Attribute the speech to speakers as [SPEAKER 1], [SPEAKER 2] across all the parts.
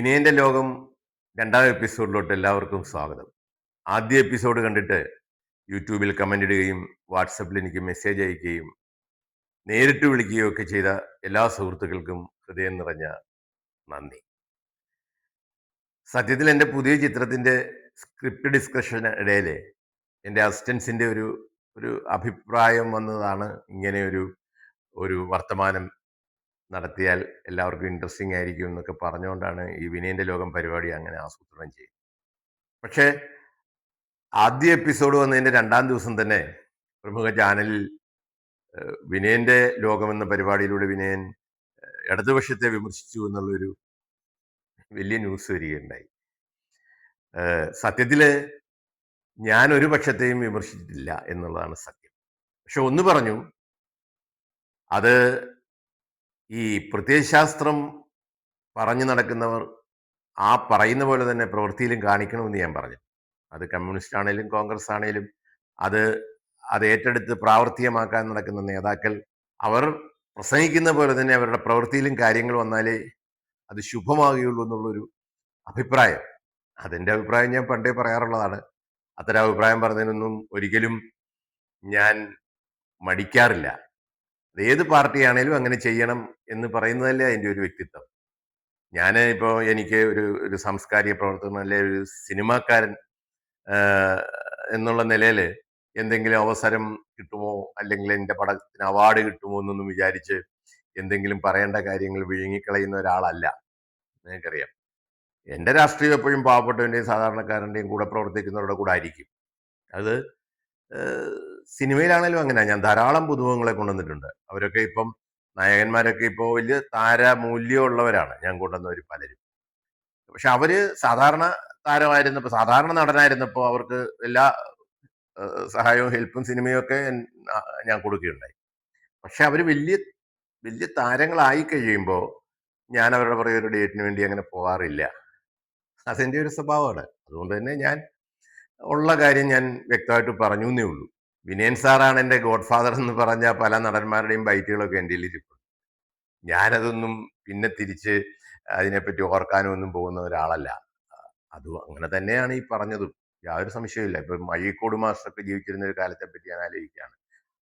[SPEAKER 1] വിനയന്റെ ലോകം രണ്ടാം എപ്പിസോഡിലോട്ട് എല്ലാവർക്കും സ്വാഗതം. ആദ്യ എപ്പിസോഡ് കണ്ടിട്ട് യൂട്യൂബിൽ കമന്റ് ഇടുകയും വാട്സപ്പിൽ എനിക്ക് മെസ്സേജ് അയക്കുകയും നേരിട്ട് വിളിക്കുകയും ഒക്കെ ചെയ്ത എല്ലാ സുഹൃത്തുക്കൾക്കും ഹൃദയം നിറഞ്ഞ നന്ദി. സത്യത്തിൽ എന്റെ പുതിയ ചിത്രത്തിന്റെ സ്ക്രിപ്റ്റ് ഡിസ്കഷൻ ഇടയിൽ എന്റെ അസിസ്റ്റൻസിന്റെ ഒരു ഒരു അഭിപ്രായം വന്നതാണ് ഇങ്ങനെ ഒരു ഒരു വർത്തമാനം നടത്തിയാൽ എല്ലാവർക്കും ഇൻട്രസ്റ്റിംഗ് ആയിരിക്കും എന്നൊക്കെ പറഞ്ഞുകൊണ്ടാണ് ഈ വിനയന്റെ ലോകം പരിപാടി അങ്ങനെ ആസൂത്രണം ചെയ്യുന്നത്. പക്ഷേ ആദ്യ എപ്പിസോഡ് വന്നതിന്റെ രണ്ടാം ദിവസം തന്നെ പ്രമുഖ ചാനലിൽ വിനയന്റെ ലോകം എന്ന പരിപാടിയിലൂടെ വിനയൻ ഇടതുപക്ഷത്തെ വിമർശിച്ചു എന്നുള്ളൊരു വലിയ ന്യൂസ് വരികയുണ്ടായി. ഏഹ്, സത്യത്തിൽ ഞാൻ ഒരു പക്ഷത്തെയും വിമർശിച്ചിട്ടില്ല എന്നുള്ളതാണ് സത്യം. പക്ഷെ ഒന്ന് പറഞ്ഞു അത് ഈ പ്രത്യയശാസ്ത്രം പറഞ്ഞു നടക്കുന്നവർ ആ പറയുന്ന പോലെ തന്നെ പ്രവൃത്തിയിലും കാണിക്കണമെന്ന് ഞാൻ പറഞ്ഞു. അത് കമ്മ്യൂണിസ്റ്റ് ആണേലും കോൺഗ്രസ് ആണേലും അത് അത് ഏറ്റെടുത്ത് പ്രാവർത്തികമാക്കാൻ നടക്കുന്ന നേതാക്കൾ അവർ പ്രസംഗിക്കുന്ന പോലെ തന്നെ അവരുടെ പ്രവൃത്തിയിലും കാര്യങ്ങൾ വന്നാലേ അത് ശുഭമാകുകയുള്ളൂ എന്നുള്ളൊരു അഭിപ്രായം. അതിന്റെ അഭിപ്രായം ഞാൻ പണ്ടേ പറയാറുള്ളതാണ്. അത്തരം അഭിപ്രായം പറഞ്ഞതിനൊന്നും ഒരിക്കലും ഞാൻ മടിക്കാറില്ല. അത് ഏത് പാർട്ടിയാണേലും അങ്ങനെ ചെയ്യണം എന്ന് പറയുന്നതല്ലേ അതിന്റെ ഒരു വ്യക്തിത്വം. ഞാൻ ഇപ്പോൾ എനിക്ക് ഒരു ഒരു സാംസ്കാരിക പ്രവർത്തകൻ അല്ലെ ഒരു സിനിമാക്കാരൻ എന്നുള്ള നിലയിൽ എന്തെങ്കിലും അവസരം കിട്ടുമോ? അല്ലെങ്കിൽ എന്റെ പടത്തിന് അവാർഡ് കിട്ടുമോ എന്നൊന്നും വിചാരിച്ച് എന്തെങ്കിലും പറയേണ്ട കാര്യങ്ങൾ വിഴുങ്ങിക്കളയുന്ന ഒരാളല്ല. നിങ്ങൾക്കറിയാം എന്റെ രാഷ്ട്രീയം എപ്പോഴും പാവപ്പെട്ടവന്റെയും സാധാരണക്കാരന്റെയും കൂടെ പ്രവർത്തിക്കുന്നവരുടെ കൂടെ ആയിരിക്കും. അത് ഏഹ്, സിനിമയിലാണേലും അങ്ങനെ. ഞാൻ ധാരാളം പുതുമുഖങ്ങളെ കൊണ്ടുവന്നിട്ടുണ്ട്. അവരൊക്കെ ഇപ്പം നായകന്മാരൊക്കെ ഇപ്പോൾ വലിയ താരമൂല്യമുള്ളവരാണ്. ഞാൻ കൊണ്ടുവന്നവർ പലരും. പക്ഷെ അവർ സാധാരണ താരമായിരുന്നപ്പോൾ സാധാരണ നടനായിരുന്നപ്പോൾ അവർക്ക് എല്ലാ സഹായവും ഹെൽപ്പും സിനിമയും ഒക്കെ ഞാൻ കൊടുക്കുകയുണ്ടായി. പക്ഷെ അവർ വലിയ വലിയ താരങ്ങളായി കഴിയുമ്പോൾ ഞാൻ അവരുടെ പുറകെ ഒരു ഡേറ്റിന് വേണ്ടി അങ്ങനെ പോകാറില്ല അതെന്റെ ഒരു സ്വഭാവമാണ്. അതുകൊണ്ട് തന്നെ ഞാൻ ഉള്ള കാര്യം ഞാൻ വ്യക്തമായിട്ട് പറഞ്ഞു എന്നേ ഉള്ളൂ. വിനയൻ സാറാണ് എന്റെ ഗോഡ് ഫാദർ എന്ന് പറഞ്ഞ പല നടന്മാരുടെയും ബൈറ്റുകളൊക്കെ എന്റെ ഇരിപ്പുണ്ട്. ഞാനതൊന്നും പിന്നെ തിരിച്ച് അതിനെപ്പറ്റി ഓർക്കാനും ഒന്നും പോകുന്ന ഒരാളല്ല. അത് അങ്ങനെ തന്നെയാണ് ഈ പറഞ്ഞതും. യാതൊരു സംശയമില്ല ഇപ്പം അഴീക്കോട് മാസ്റ്ററൊക്കെ ജീവിച്ചിരുന്ന ഒരു കാലത്തെ പറ്റി ഞാൻ ആലോചിക്കുകയാണ്.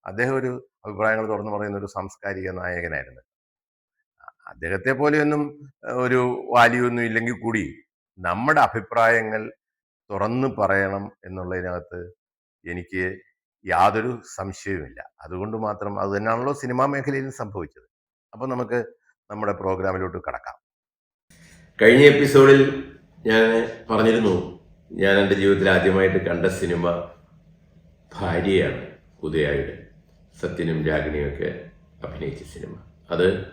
[SPEAKER 1] അദ്ദേഹം ഒരു അഭിപ്രായങ്ങൾ തുറന്നു പറയുന്ന ഒരു സാംസ്കാരിക നായകനായിരുന്നു. അദ്ദേഹത്തെ പോലെയൊന്നും ഒരു ഒരു വാല്യൊന്നും ഇല്ലെങ്കിൽ കൂടി നമ്മുടെ അഭിപ്രായങ്ങൾ തുറന്നു പറയണം എന്നുള്ളതിനകത്ത് എനിക്ക് യാതൊരു സംശയവുമില്ല. അതുകൊണ്ട് മാത്രം അത് തന്നെയാണല്ലോ സിനിമാ മേഖലയിലും സംഭവിച്ചത്. അപ്പൊ നമുക്ക് നമ്മുടെ പ്രോഗ്രാമിലോട്ട് കടക്കാം. കഴിഞ്ഞ എപ്പിസോഡിൽ ഞാൻ പറഞ്ഞിരുന്നു ഞാൻ എന്റെ ജീവിതത്തിൽ ആദ്യമായിട്ട് കണ്ട സിനിമ ഭാര്യയാണ് ഉദയായുടെ സത്യനും രാഗിണിയും ഒക്കെ അഭിനയിച്ച സിനിമ. അത്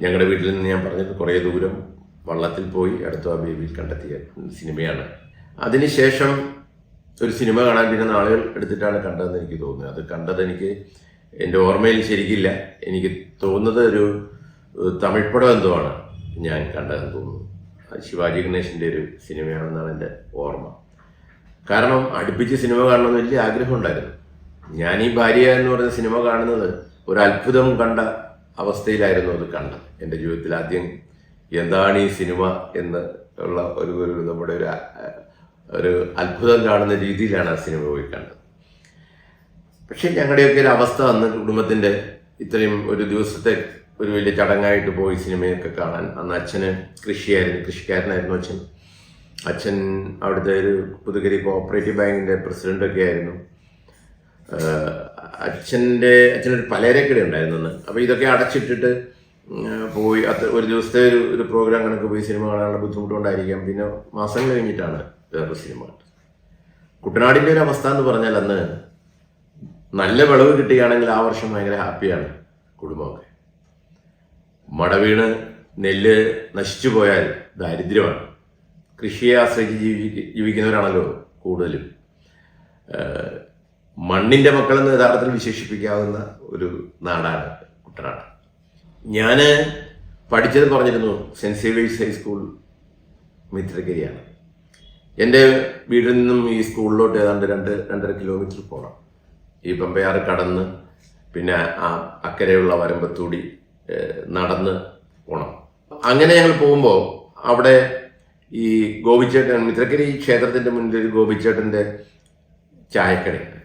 [SPEAKER 1] ഞങ്ങളുടെ വീട്ടിൽ നിന്ന് ഞാൻ പറഞ്ഞത് കുറേ ദൂരം വള്ളത്തിൽ പോയി അടുത്ത ബേബിയിൽ കണ്ടെത്തിയ സിനിമയാണ്. അതിനുശേഷം ഒരു സിനിമ കാണാൻ പിന്നെ നാളുകൾ എടുത്തിട്ടാണ് കണ്ടതെന്ന് എനിക്ക് തോന്നുന്നത്. അത് കണ്ടത് എനിക്ക് എന്റെ ഓർമ്മയിൽ ശരിക്കില്ല. എനിക്ക് തോന്നുന്നത് ഒരു തമിഴ് പടം എന്തോ ആണ് ഞാൻ കണ്ടതെന്ന് തോന്നുന്നു. ശിവാജി ഗണേശന്റെ ഒരു സിനിമയാണെന്നാണ് എന്റെ ഓർമ്മ. കാരണം അടുപ്പിച്ച് സിനിമ കാണണമെന്ന് വലിയ ആഗ്രഹം ഉണ്ടായിരുന്നു. ഞാൻ ഈ ഭാര്യ എന്ന് പറയുന്ന സിനിമ കാണുന്നത് ഒരു അത്ഭുതം കണ്ട അവസ്ഥയിലായിരുന്നു അത് കണ്ടത്. എന്റെ ജീവിതത്തിൽ ആദ്യം എന്താണ് ഈ സിനിമ എന്ന് ഉള്ള ഒരു ഒരു നമ്മുടെ ഒരു ഒരു അത്ഭുതം കാണുന്ന രീതിയിലാണ് ആ സിനിമ പോയി കണ്ടത്. പക്ഷെ ഞങ്ങളുടെയൊക്കെ ഒരു അവസ്ഥ അന്ന് കുടുംബത്തിന്റെ ഇത്രയും ഒരു ദിവസത്തെ ഒരു വലിയ ചടങ്ങായിട്ട് പോയി സിനിമയൊക്കെ കാണാൻ. അന്ന് അച്ഛന് കൃഷിയായിരുന്നു കൃഷിക്കാരനായിരുന്നു അച്ഛൻ. അച്ഛൻ അവിടുത്തെ ഒരു പുതുക്കരി കോഓപ്പറേറ്റീവ് ബാങ്കിന്റെ പ്രസിഡന്റൊക്കെ ആയിരുന്നു. അച്ഛന്റെ അച്ഛനൊരു പലചരക്കട ഉണ്ടായിരുന്നു അന്ന്. അപ്പോൾ ഇതൊക്കെ അടച്ചിട്ടിട്ട് പോയി. അത് ഒരു ദിവസത്തെ ഒരു ഒരു പ്രോഗ്രാം കണക്ക് പോയി സിനിമ കാണാനുള്ള ബുദ്ധിമുട്ടുകൊണ്ടായിരിക്കാം. പിന്നെ മാസങ്ങൾ കഴിഞ്ഞിട്ടാണ് വേറൊരു സിനിമ കുട്ടനാടിന്റെ ഒരു അവസ്ഥ എന്ന് പറഞ്ഞാൽ അന്ന് നല്ല വിളവ് കിട്ടുകയാണെങ്കിൽ ആ വർഷം ഭയങ്കര ഹാപ്പിയാണ് കുടുംബമൊക്കെ. മട വീണ് നെല്ല് നശിച്ചു പോയാൽ ദാരിദ്ര്യമാണ്. കൃഷിയെ ആശ്രയിച്ച് ജീവി ജീവിക്കുന്നവരാണല്ലോ കൂടുതലും. മണ്ണിന്റെ മക്കളെന്ന് യഥാർത്ഥത്തിൽ വിശേഷിപ്പിക്കാവുന്ന ഒരു നാടാണ് കുട്ടനാട്. ഞാൻ പഠിച്ചത് പറഞ്ഞിരുന്നു സെന്റ് സേവിയേഴ്സ് ഹൈസ്കൂൾ മിത്രകരിയാണ് എന്റെ വീട്ടിൽ നിന്നും ഈ സ്കൂളിലോട്ട് ഏതാണ്ട് രണ്ട് രണ്ടര കിലോമീറ്റർ പോകണം ഈ പമ്പയാറ് കടന്ന് പിന്നെ ആ അക്കരെയുള്ള വരമ്പത്തൂടി നടന്ന് പോകണം അങ്ങനെ ഞങ്ങൾ പോകുമ്പോൾ അവിടെ ഈ ഗോപിച്ചേട്ടൻ മിത്രക്കരി ക്ഷേത്രത്തിന്റെ മുന്നിൽ ഒരു ഗോപിച്ചേട്ടന്റെ ചായക്കടയുണ്ട്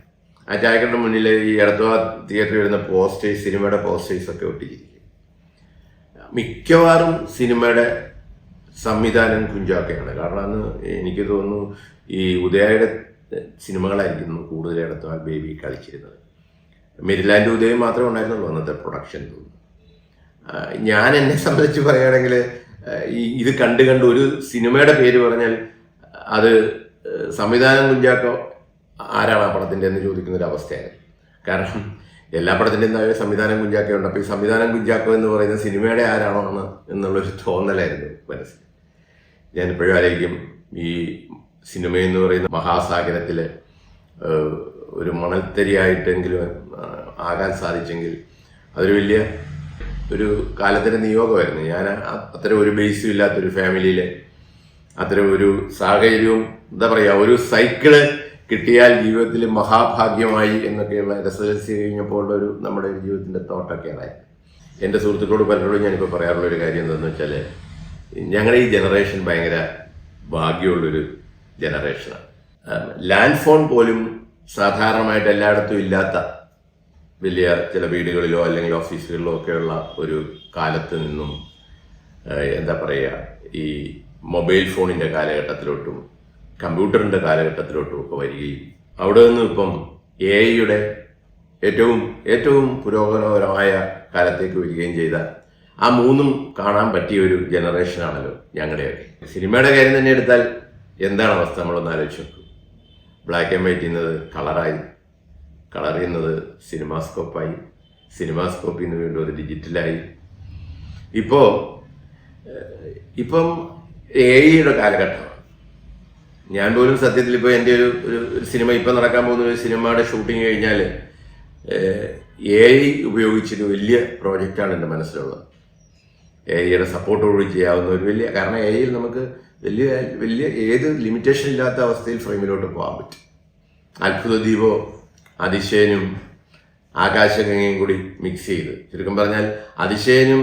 [SPEAKER 1] ആ ചായക്കടയുടെ മുന്നിൽ ഈ എടത്വ തിയേറ്ററിൽ വരുന്ന പോസ്റ്റേഴ്സ് സിനിമയുടെ പോസ്റ്റേഴ്സ് ഒക്കെ ഒട്ടിച്ചിരിക്കും. മിക്കവാറും സിനിമയുടെ സംവിധാനം കുഞ്ചാക്കയാണ്. കാരണം അന്ന് എനിക്ക് തോന്നുന്നു ഈ ഉദയയുടെ സിനിമകളായിരിക്കുന്നു കൂടുതൽ ആ ബേബി കളിച്ചിരുന്നത്. മെരിലാൻഡ് ഉദയം മാത്രമേ ഉണ്ടായിരുന്നുള്ളൂ അന്നത്തെ പ്രൊഡക്ഷൻ തോന്നുന്നു ഞാൻ എന്നെ സംബന്ധിച്ച് പറയുകയാണെങ്കിൽ ഈ ഇത് കണ്ട് കണ്ട് ഒരു സിനിമയുടെ പേര് പറഞ്ഞാൽ അത് സംവിധാനം കുഞ്ചാക്കോ ആരാണ് ആ പടത്തിന്റെ എന്ന് ചോദിക്കുന്ന ഒരു അവസ്ഥയായിരുന്നു. കാരണം എല്ലാ പടത്തിന്റെയും താഴെ സംവിധാനം കുഞ്ചാക്കോ ഉണ്ട് അപ്പോൾ ഈ സംവിധാനം കുഞ്ചാക്കോ എന്ന് പറയുന്ന സിനിമയുടെ ആരാണോ എന്ന് എന്നുള്ളൊരു തോന്നലായിരുന്നു മനസ്സിൽ. ഞാൻ ഇപ്പോഴും ആലോചിക്കും ഈ സിനിമ എന്ന് പറയുന്ന മഹാസാഗരത്തിൽ ഒരു മണൽത്തരിയായിട്ടെങ്കിലും ആകാൻ സാധിച്ചെങ്കിൽ അതൊരു വലിയ ഒരു കാലത്തിന്റെ നിയോഗമായിരുന്നു. ഞാൻ അത്തരം ഒരു ബേസും ഇല്ലാത്തൊരു ഫാമിലിയിൽ അത്തരം ഒരു സാഹചര്യവും എന്താ പറയുക ഒരു സൈക്കിൾ കിട്ടിയാൽ ജീവിതത്തിൽ മഹാഭാഗ്യമായി എന്നൊക്കെയുള്ള രസരസ്യ കഴിഞ്ഞപ്പോൾ ഒരു നമ്മുടെ ജീവിതത്തിന്റെ തോട്ടൊക്കെ ആയി എന്റെ സുഹൃത്തുക്കളോട് പലരോടും ഞാനിപ്പോൾ പറയാറുള്ള ഒരു കാര്യം എന്താണെന്ന് വെച്ചാൽ ഞങ്ങളുടെ ഈ ജനറേഷൻ ഭയങ്കര ഭാഗ്യമുള്ളൊരു ജനറേഷനാണ് ലാൻഡ് ഫോൺ പോലും സാധാരണമായിട്ട് എല്ലായിടത്തും ഇല്ലാത്ത വലിയ ചില വീടുകളിലോ അല്ലെങ്കിൽ ഓഫീസുകളിലോ ഒക്കെയുള്ള ഒരു കാലത്ത് നിന്നും എന്താ പറയുക ഈ മൊബൈൽ ഫോണിന്റെ കാലഘട്ടത്തിലോട്ടും കമ്പ്യൂട്ടറിന്റെ കാലഘട്ടത്തിലോട്ടും ഒക്കെ വരികയും അവിടെ നിന്നും ഇപ്പം എ ഐയുടെ ഏറ്റവും ഏറ്റവും പുരോഗമനപരമായ കാലത്തേക്ക് വരികയും ചെയ്ത ആ മൂന്നും കാണാൻ പറ്റിയ ഒരു ജനറേഷനാണല്ലോ ഞങ്ങളുടെയൊക്കെ. സിനിമയുടെ കാര്യം തന്നെ എടുത്താൽ എന്താണ് അവസ്ഥ? നമ്മളൊന്ന് ആലോചിച്ച് നോക്കൂ. ബ്ലാക്ക് ആൻഡ് വൈറ്റ് ചെയ്യുന്നത് കളറായി കളർ ചെയ്യുന്നത് സിനിമാസ്കോപ്പായി സിനിമാസ്കോപ്പിൽ നിന്ന് വീണ്ടും അത് ഡിജിറ്റലായി ഇപ്പോൾ ഇപ്പം എ ഐയുടെ കാലഘട്ടമാണ് ഞാൻ പോലും സത്യത്തിൽ ഇപ്പോൾ എന്റെ ഒരു ഒരു സിനിമ ഇപ്പം നടക്കാൻ പോകുന്ന ഒരു സിനിമയുടെ ഷൂട്ടിംഗ് കഴിഞ്ഞാൽ എ ഐ ഉപയോഗിച്ചൊരു വലിയ പ്രോജക്റ്റാണ് എന്റെ മനസ്സിലുള്ളത്. എ ഐയുടെ സപ്പോർട്ടോടുകൂടി ചെയ്യാവുന്ന ഒരു വലിയ കാരണം എ ഐയിൽ നമുക്ക് വലിയ വലിയ ഏത് ലിമിറ്റേഷൻ ഇല്ലാത്ത അവസ്ഥയിൽ ഫ്രെയിമിലോട്ട് പോകാൻ പറ്റും. അത്ഭുത ദീപോ അതിശയനും ആകാശഗംഗയും കൂടി മിക്സ് ചെയ്ത്. ചുരുക്കം പറഞ്ഞാൽ അതിശയനും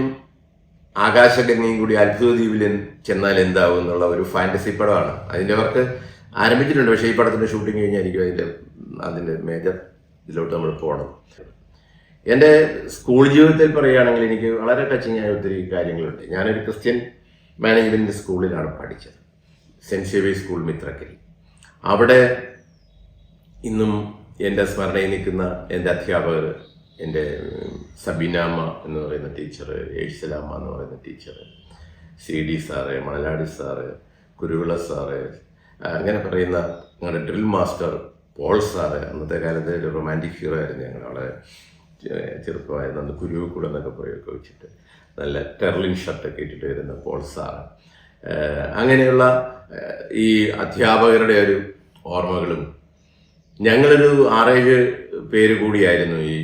[SPEAKER 1] ആകാശഗംഗയും കൂടി അത്ഭുത ദ്വീപിൽ ചെന്നാൽ എന്താവും എന്നുള്ള ഒരു ഫാന്റസി പടമാണ്. അതിന്റെ വർക്ക് ആരംഭിച്ചിട്ടുണ്ട്. പക്ഷേ ഈ പടത്തിന്റെ ഷൂട്ടിംഗ് കഴിഞ്ഞായിരിക്കും അതിന്റെ അതിന്റെ മേജർ ഇതിലോട്ട് നമ്മൾ പോകണം എന്റെ സ്കൂൾ ജീവിതത്തിൽ പറയുകയാണെങ്കിൽ എനിക്ക് വളരെ ടച്ചിങ് ആയ ഒത്തിരി കാര്യങ്ങളുണ്ട്. ഞാനൊരു ക്രിസ്ത്യൻ മാനേജ്മെന്റ് സ്കൂളിലാണ് പഠിച്ചത്. സെന്റ് സേവിയസ് സ്കൂൾ മിത്രക്കരി അവിടെ ഇന്നും എന്റെ സ്മരണയിൽ നിൽക്കുന്ന എന്റെ അധ്യാപകർ എന്റെ സബിനാമ എന്ന് പറയുന്ന ടീച്ചർ ഏഴ്സലാമ എന്ന് പറയുന്ന teacher C D sir Manaladi sir Kuruvila sir അങ്ങനെ പറയുന്ന ഞങ്ങളുടെ ഡ്രിൽ മാസ്റ്റർ പോൾ സാറ് അന്നത്തെ കാലത്ത് ഒരു റൊമാന്റിക് ഹീറോ ആയിരുന്നു ഞങ്ങൾ അവിടെ ചെറുപ്പമായിരുന്നു. അന്ന് കുരുവ് കൂടെ എന്നൊക്കെ പോയൊക്കെ വെച്ചിട്ട് നല്ല ടെർലിൻ ഷർട്ടൊക്കെ ഇട്ടിട്ട് വരുന്ന പോൾ സാറ് അങ്ങനെയുള്ള ഈ അധ്യാപകരുടെ ഒരു ഓർമ്മകളും ഞങ്ങളൊരു ആറേഴ് പേര് കൂടിയായിരുന്നു ഈ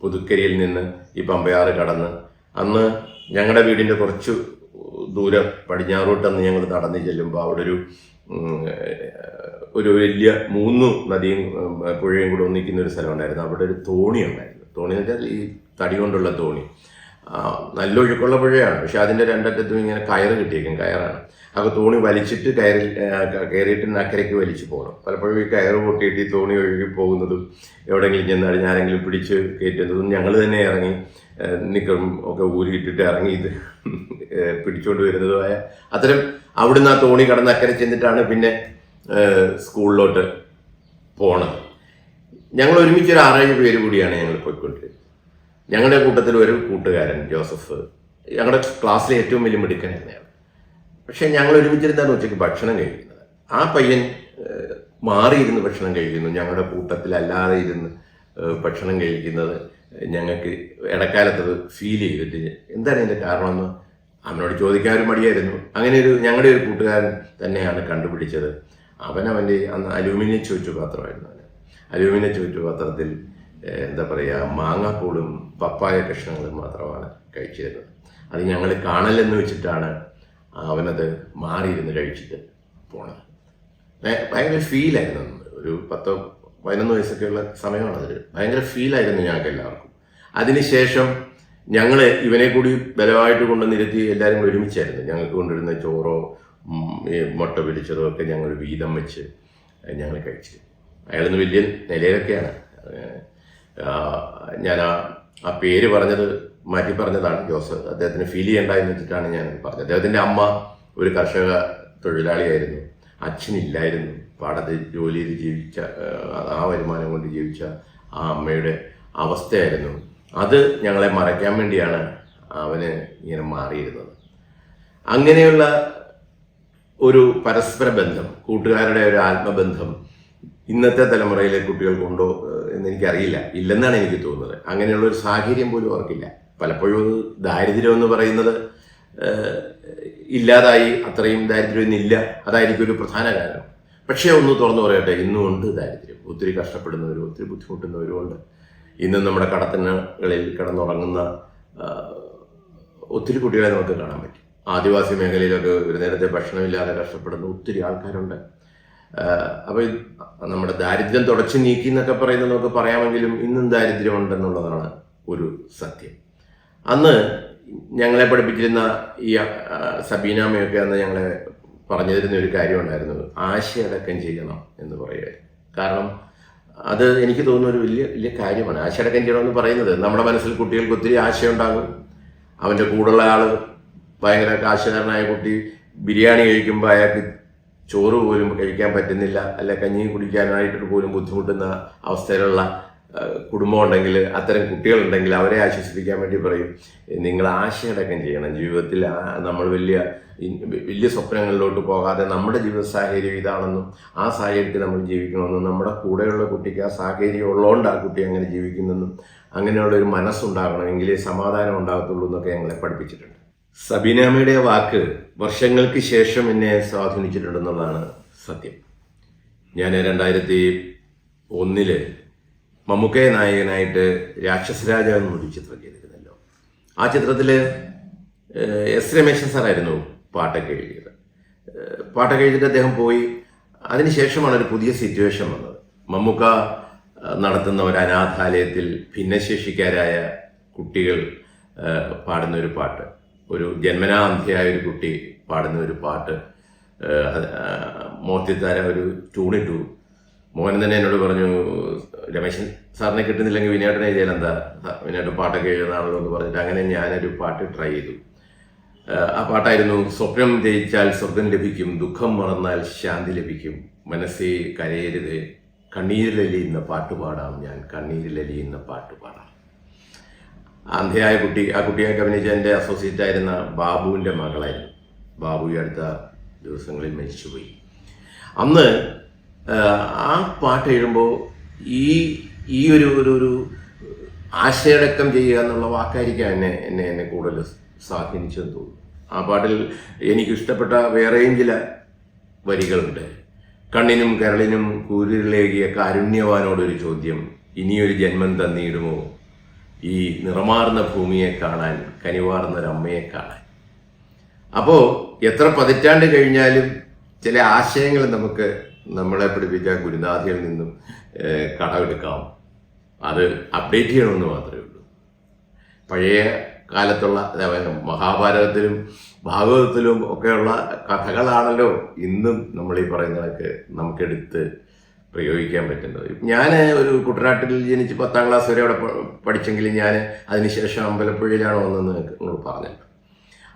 [SPEAKER 1] പുതുക്കരിയിൽ നിന്ന് ഈ പമ്പയാറ് കടന്ന്. അന്ന് ഞങ്ങളുടെ വീടിന്റെ കുറച്ച് ദൂരം പടിഞ്ഞാറോട്ടന്ന് ഞങ്ങൾ നടന്നു ചെല്ലുമ്പോൾ അവിടെ ഒരു ഒരു വലിയ മൂന്ന് നദിയും പുഴയും കൂടെ ഒന്നിക്കുന്ന ഒരു സ്ഥലമുണ്ടായിരുന്നു. അവിടെ ഒരു തോണി ഉണ്ടായിരുന്നു. തോണി എന്ന് വെച്ചാൽ ഈ തടി കൊണ്ടുള്ള തോണി. നല്ല ഒഴുക്കുള്ള പുഴയാണ്. പക്ഷെ അതിന്റെ രണ്ടറ്റത്തും ഇങ്ങനെ കയറ് കിട്ടിയേക്കും. കയറാണ്. അപ്പോൾ തോണി വലിച്ചിട്ട് കയറി കയറിയിട്ട് അക്കരയ്ക്ക് വലിച്ചു പോകണം. പലപ്പോഴും ഈ കയറ് പൊട്ടിയിട്ട് ഈ തോണി ഒഴുകി പോകുന്നതും എവിടെയെങ്കിലും ചെന്ന് ഞാനെങ്കിലും പിടിച്ച് കയറ്റുന്നതും ഞങ്ങൾ തന്നെ ഇറങ്ങി നിക്കറും ഒക്കെ ഊരിയിട്ടിട്ട് ഇറങ്ങി ഇത് പിടിച്ചുകൊണ്ട് വരുന്നതുമായ അത്തരം അവിടുന്ന് ആ തോണി കടന്ന് അക്കരെ ചെന്നിട്ടാണ് പിന്നെ സ്കൂളിലോട്ട് പോണത്. ഞങ്ങൾ ഒരുമിച്ച് ഒരു ആറേഴ് പേര് കൂടിയാണ് ഞങ്ങൾ പോയിക്കൊണ്ടിരുന്നത്. ഞങ്ങളുടെ കൂട്ടത്തിൽ ഒരു കൂട്ടുകാരൻ ജോസഫ്. ഞങ്ങളുടെ ക്ലാസ്സിലെ ഏറ്റവും വലിയ മിടുക്കനായിരുന്നു പക്ഷെ ഞങ്ങൾ ഒരുമിച്ചിരുന്നാണ് ഉച്ചയ്ക്ക് ഭക്ഷണം കഴിക്കുന്നത്. ആ പയ്യൻ മാറിയിരുന്ന് ഭക്ഷണം കഴിക്കുന്നു. ഞങ്ങളുടെ കൂട്ടത്തിലല്ലാതെ ഇരുന്ന് ഭക്ഷണം കഴിക്കുന്നത് ഞങ്ങൾക്ക് ഇടക്കാലത്തത് ഫീൽ ചെയ്തിട്ട് എന്താണ് ഇതിന്റെ കാരണമെന്ന് അവനോട് ചോദിക്കാൻ ഒരു മടിയായിരുന്നു. അങ്ങനെ ഒരു ഞങ്ങളുടെ ഒരു കൂട്ടുകാരൻ തന്നെയാണ് കണ്ടുപിടിച്ചത്. അവൻ അവന്റെ അന്ന് അലൂമിനിയം ചുറ്റുപാത്രമായിരുന്നു അവന്. അലൂമിനിയം ചുറ്റുപാത്രത്തിൽ ഏഹ്, എന്താ പറയുക മാങ്ങാപ്പൂളും പപ്പായ കഷ്ണങ്ങളും മാത്രമാണ് കഴിച്ചിരുന്നത്. അത് ഞങ്ങൾ കാണലെന്ന് വെച്ചിട്ടാണ് അവനത് മാറിയിരുന്ന് കഴിച്ചിട്ട് പോണത്. ഭയ- ഭയങ്കര ഫീലായിരുന്നു. ഒരു പത്തോ പതിനൊന്ന് വയസ്സൊക്കെയുള്ള സമയമാണ് അതിൽ ഭയങ്കര ഫീലായിരുന്നു ഞങ്ങൾക്ക് എല്ലാവർക്കും അതിനുശേഷം ഞങ്ങൾ ഇവനെ കൂടി ബലമായിട്ട് കൊണ്ടുവന്നിരുത്തി എല്ലാവരും കൂടി ഒരുമിച്ചായിരുന്നു. ഞങ്ങൾക്ക് കൊണ്ടുവരുന്ന ചോറോ മുട്ട പിടിച്ചതോ ഒക്കെ ഞങ്ങൾ വീതം വെച്ച് ഞങ്ങൾ കഴിച്ചു അയാളൊന്ന് വലിയ നിലയിലൊക്കെയാണ്. ഞാൻ ആ പേര് പറഞ്ഞത് മാറ്റി പറഞ്ഞതാണ് ജോസ്. അദ്ദേഹത്തിന് ഫീൽ ചെയ്യണ്ട എന്ന് വെച്ചിട്ടാണ് ഞാൻ പറഞ്ഞത്. അദ്ദേഹത്തിന്റെ അമ്മ ഒരു കർഷക തൊഴിലാളിയായിരുന്നു. അച്ഛനില്ലായിരുന്നു. പാടത്ത് ജോലി ചെയ്ത് ജീവിച്ച ആ വരുമാനം കൊണ്ട് ജീവിച്ച ആ അമ്മയുടെ അവസ്ഥയായിരുന്നു. അത് ഞങ്ങളെ മറയ്ക്കാൻ വേണ്ടിയാണ് അവന് ഇങ്ങനെ മാറിയിരുന്നത്. അങ്ങനെയുള്ള ഒരു പരസ്പര ബന്ധം കൂട്ടുകാരുടെ ഒരു ആത്മബന്ധം ഇന്നത്തെ തലമുറയിലെ കുട്ടികൾക്കുണ്ടോ ഏഹ്, എന്ന് എനിക്കറിയില്ല. ഇല്ലെന്നാണ് എനിക്ക് തോന്നുന്നത്. അങ്ങനെയുള്ള ഒരു സാഹചര്യം പോലും അവർക്കില്ല. പലപ്പോഴും ദാരിദ്ര്യം എന്ന് പറയുന്നത് ഇല്ലാതായി അത്രയും ദാരിദ്ര്യം ഇന്നില്ല അതായിരിക്കും ഒരു പ്രധാന കാരണം. പക്ഷേ ഒന്ന് തുറന്നു പറയട്ടെ ഇന്നും ഉണ്ട് ദാരിദ്ര്യം. ഒത്തിരി കഷ്ടപ്പെടുന്നവരും ഒത്തിരി ബുദ്ധിമുട്ടുന്നവരും ഉണ്ട്. ഇന്നും നമ്മുടെ കടത്തിനകളിൽ കിടന്നുറങ്ങുന്ന ഒത്തിരി കുട്ടികളെ നമുക്ക് കാണാൻ പറ്റും. ആദിവാസി മേഖലയിലൊക്കെ ഒരു നേരത്തെ ഭക്ഷണമില്ലാതെ കഷ്ടപ്പെടുന്ന ഒത്തിരി ആൾക്കാരുണ്ട്. അപ്പോൾ നമ്മുടെ ദാരിദ്ര്യം തുടച്ചു നീക്കി എന്നൊക്കെ പറയുന്നത് നമുക്ക് പറയാമെങ്കിലും ഇന്നും ദാരിദ്ര്യം ഉണ്ടെന്നുള്ളതാണ് ഒരു സത്യം. അന്ന് ഞങ്ങളെ പഠിപ്പിച്ചിരുന്ന ഈ സബീനാമയൊക്കെ അന്ന് ഞങ്ങളെ പറഞ്ഞു തരുന്ന ഒരു കാര്യം ഉണ്ടായിരുന്നത് ആശയടക്കം ചെയ്യണം എന്ന് പറയുക കാരണം അത് എനിക്ക് തോന്നുന്ന ഒരു വലിയ വലിയ കാര്യമാണ്. ആശയടക്കം ചെയ്യണമെന്ന് പറയുന്നത് നമ്മുടെ മനസ്സിൽ കുട്ടികൾക്ക് ഒത്തിരി ആശയമുണ്ടാകും അവന്റെ കൂടുള്ള ആൾ ഭയങ്കര കാശുകാരനായ കുട്ടി ബിരിയാണി കഴിക്കുമ്പോൾ അയാൾക്ക് ചോറ് പോലും കഴിക്കാൻ പറ്റുന്നില്ല. അല്ല കഞ്ഞി കുടിക്കാനായിട്ട് പോലും ബുദ്ധിമുട്ടുന്ന അവസ്ഥയിലുള്ള ആ, കുടുംബം ഉണ്ടെങ്കിൽ അത്തരം കുട്ടികളുണ്ടെങ്കിൽ അവരെ ആശ്വസിപ്പിക്കാൻ വേണ്ടി പറയും നിങ്ങൾ ആശയടക്കം ചെയ്യണം. ജീവിതത്തിൽ നമ്മൾ വലിയ വലിയ സ്വപ്നങ്ങളിലോട്ട് പോകാതെ നമ്മുടെ ജീവിത സാഹചര്യം ഇതാണെന്നും ആ സാഹചര്യത്തിൽ നമ്മൾ ജീവിക്കണമെന്നും നമ്മുടെ കൂടെയുള്ള കുട്ടിക്ക് ആ സാഹചര്യം ഉള്ളതുകൊണ്ട് ആ കുട്ടി അങ്ങനെ ജീവിക്കുന്നെന്നും അങ്ങനെയുള്ള ഒരു മനസ്സുണ്ടാകണം എങ്കിലേ സമാധാനം ഉണ്ടാകത്തുള്ളൂ എന്നൊക്കെ ഞങ്ങളെ പഠിപ്പിച്ചിട്ടുണ്ട്. സബീനാമയുടെ വാക്ക് വർഷങ്ങൾക്ക് ശേഷം എന്നെ സ്വാധീനിച്ചിട്ടുണ്ടെന്നുള്ളതാണ് സത്യം. ഞാൻ രണ്ടായിരത്തി ഒന്നിൽ മമ്മൂക്കയെ നായകനായിട്ട് രാക്ഷസരാജ എന്നൊരു ചിത്രം ചെയ്തിരുന്നല്ലോ ആ ചിത്രത്തിൽ എസ് രമേശൻ സാറായിരുന്നു പാട്ടൊക്കെ എഴുതിയത്. പാട്ടൊക്കെ എഴുതിയിട്ട് അദ്ദേഹം പോയി. അതിനുശേഷമാണ് ഒരു പുതിയ സിറ്റുവേഷൻ വന്നത്. മമ്മൂക്ക നടത്തുന്ന ഒരു അനാഥാലയത്തിൽ ഭിന്നശേഷിക്കാരായ കുട്ടികൾ പാടുന്ന ഒരു പാട്ട്. ഒരു ജന്മനാ അന്ധ്യയായ ഒരു കുട്ടി പാടുന്ന ഒരു പാട്ട് മോത്തിത്താര ഒരു ട്യൂണിട്ടു മോഹൻ തന്നെ എന്നോട് പറഞ്ഞു രമേശൻ സാറിനെ കിട്ടുന്നില്ലെങ്കിൽ വിനേട്ടനെ എഴുതിയാൽ എന്താ? വിനേട്ടൻ പാട്ടൊക്കെ എഴുതാണല്ലോ എന്ന് പറഞ്ഞിട്ട് അങ്ങനെ ഞാനൊരു പാട്ട് ട്രൈ ചെയ്തു. ആ പാട്ടായിരുന്നു സ്വപ്നം ജയിച്ചാൽ സ്വർഗം ലഭിക്കും ദുഃഖം മറന്നാൽ ശാന്തി ലഭിക്കും മനസ്സേ കരയരുത് കണ്ണീരിലലിയുന്ന പാട്ട് പാടാം ഞാൻ കണ്ണീരിലലിയുന്ന പാട്ട് പാടാം. അന്ധയായ കുട്ടി ആ കുട്ടിയൊക്കെ അഭിനയിച്ച എന്റെ അസോസിയേറ്റ് ആയിരുന്ന ബാബുവിന്റെ മകളായിരുന്നു. ബാബു അടുത്ത ദിവസങ്ങളിൽ മരിച്ചുപോയി. അന്ന് ആ, പാട്ട് എഴുതുമ്പോൾ ഈ ഈ ഒരു ഒരു ഒരു ആശയടക്കം ചെയ്യുക എന്നുള്ള വാക്കായിരിക്കാം എന്നെ എന്നെ എന്നെ കൂടുതൽ സ്വാധീനിച്ചെന്ന് തോന്നുന്നു. ആ പാട്ടിൽ എനിക്ക് ഇഷ്ടപ്പെട്ട വേറെയും ചില വരികളുണ്ട്. കണ്ണിനും കരളിനും കൂരിലേകിയ കാരുണ്യവാനോടൊരു ചോദ്യം ഇനിയൊരു ജന്മം തന്നിടുമോ? ഈ നിറമാർന്ന ഭൂമിയെ കാണാൻ കനിവാർന്നൊരമ്മയെ കാണാൻ. അപ്പോൾ എത്ര പതിറ്റാണ്ട് കഴിഞ്ഞാലും ചില ആശയങ്ങൾ നമുക്ക് നമ്മളെ പഠിപ്പിച്ച ഗുരുനാഥിയിൽ നിന്നും കടമെടുക്കാം. അത് അപ്ഡേറ്റ് ചെയ്യണമെന്ന് മാത്രമേ ഉള്ളൂ. പഴയ കാലത്തുള്ള മഹാഭാരതത്തിലും ഭാഗവതത്തിലും ഒക്കെയുള്ള കഥകളാണല്ലോ ഇന്നും നമ്മൾ ഈ പറയുന്നതൊക്കെ നമുക്കെടുത്ത് പ്രയോഗിക്കാൻ പറ്റുന്നത്. ഞാൻ ഒരു കുട്ടനാട്ടിൽ ജനിച്ച് പത്താം ക്ലാസ് വരെ അവിടെ പഠിച്ചെങ്കിൽ ഞാൻ അതിനുശേഷം അമ്പലപ്പുഴയിലാണ് വന്നതെന്ന് നിങ്ങൾ പറഞ്ഞല്ലോ.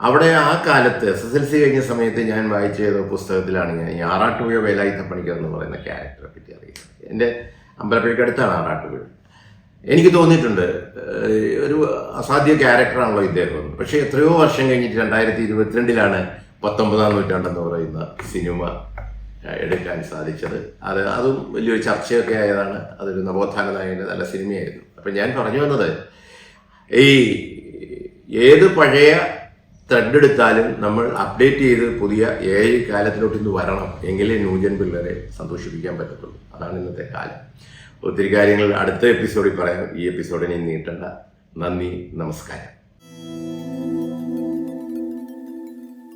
[SPEAKER 1] അവിടെ ആ കാലത്ത് എസ് എസ് എൽ സി കഴിഞ്ഞ സമയത്ത് ഞാൻ വായിച്ച ഏതോ പുസ്തകത്തിലാണ് ഞാൻ ഈ ആറാട്ടുപുഴ വേലായുധപ്പണിക്കർ എന്ന് പറയുന്ന ക്യാരക്ടറെ പറ്റി അറിയുന്നത്. എന്റെ അമ്പലപ്പുഴയ്ക്ക് അടുത്താണ് ആറാട്ടുപുഴ. എനിക്ക് തോന്നിയിട്ടുണ്ട് ഒരു അസാധ്യ ക്യാരക്ടറാണല്ലോ ഇദ്ദേഹം. പക്ഷേ എത്രയോ വർഷം കഴിഞ്ഞിട്ട് രണ്ടായിരത്തി ഇരുപത്തിരണ്ടിലാണ് പത്തൊമ്പതാം നൂറ്റാണ്ടെന്ന് പറയുന്ന സിനിമ എടുക്കാൻ സാധിച്ചത്. അത് അതും വലിയൊരു ചർച്ചയൊക്കെ ആയതാണ്. അതൊരു നവോത്ഥാന നല്ല സിനിമയായിരുന്നു. അപ്പം ഞാൻ പറഞ്ഞു വന്നത് ഈ ഏത് പഴയ ത്രെഡ് എടുത്താലും നമ്മൾ അപ്ഡേറ്റ് ചെയ്ത് പുതിയ ഏ കാലത്തിലോട്ട് ഇന്ന് വരണം എങ്കിലേ ന്യൂജൻ പിള്ളേരെ സന്തോഷിപ്പിക്കാൻ പറ്റത്തുള്ളൂ. അതാണ് ഇന്നത്തെ കാലം. ഒത്തിരി കാര്യങ്ങൾ അടുത്ത എപ്പിസോഡിൽ പറയാം. ഈ എപ്പിസോഡിനെ നീട്ടണ്ട. നന്ദി നമസ്കാരം.